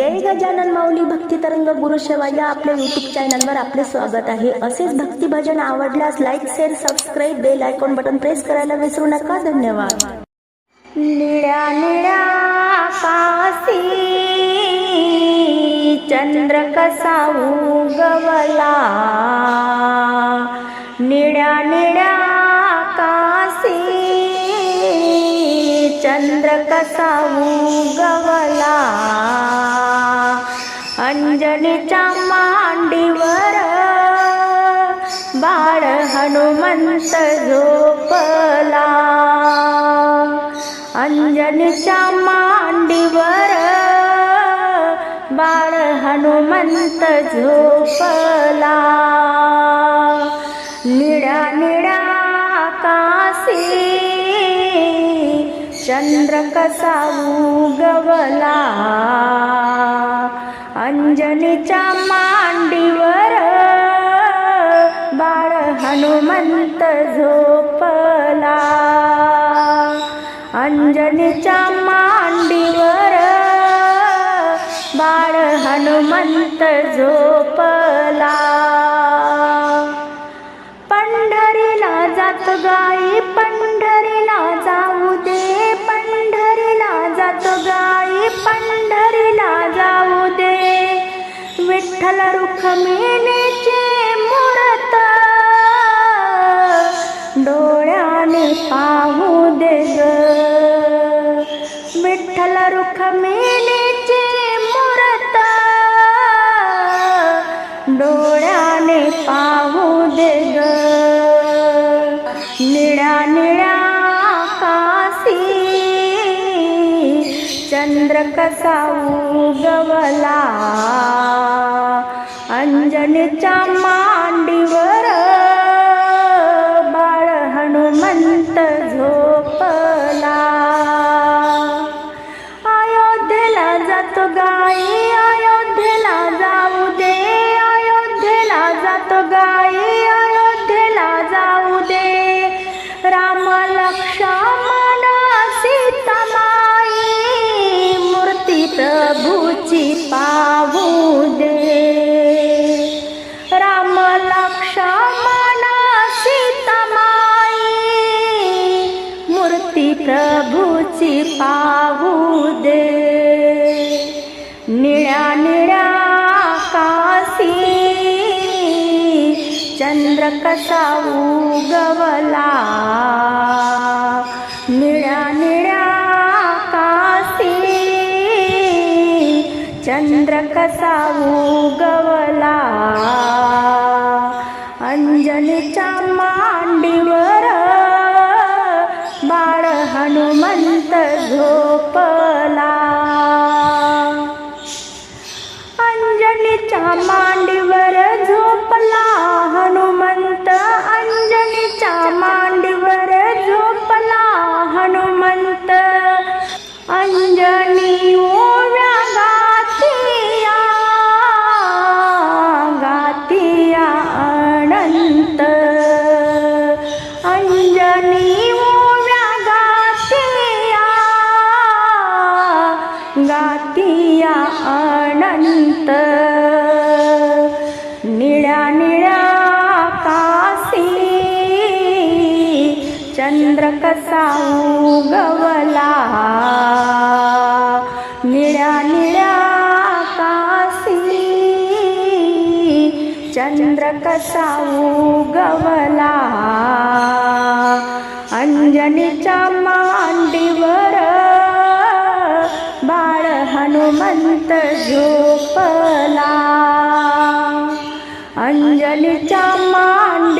जय गजानन माऊली भक्ती तरंग गुरु सेवा या आपल्या युट्यूब चॅनलवर आपले स्वागत आहे. असेच भक्ती भजन आवडल्यास like share subscribe bell icon button press करायला विसरू नका. धन्यवाद. निळ्या निळ्या पासी चंद्र कसा उगवला? निळ्या निळ्या का चंद्र कसा उगवला? अंजनीच्या मांडीवर बाळ हनुमंत झोपला. अंजनीच्या मांडीवर बाळ हनुमंत झोपला. चंद्र कसा उगवला अंजनीच्या मांडीवर बाळ हनुमंत झोपला. अंजनीच्या मांडीवर बाळ हनुमंत झोपला. विठ्ठल रुक्मिणीचे मूर्त. डोळ्याने पाहू दे ग. विठ्ठल रुक्मिणीचे मूर्त. डोळ्याने पाहू दे ग. चंद्र कसा उगवला अंजनीच्या मांडीवर बाळ हनुमंत झोपला. अयोध्येला जातो गाई मूर्ती प्रभूची पाहू दे. निळ्या निळ्या कासी चंद्र कसा उगवला. निळ्या निळ्या कासी चंद्र कसा उगवला. अंजनीच्या मांडीवर झोपला उगवला निळ्या निळ्या कासी चंद्र कसा उगवला अंजनीच्या मांडीवर बाळ हनुमंत झोपला. अंजलीच्या मांडी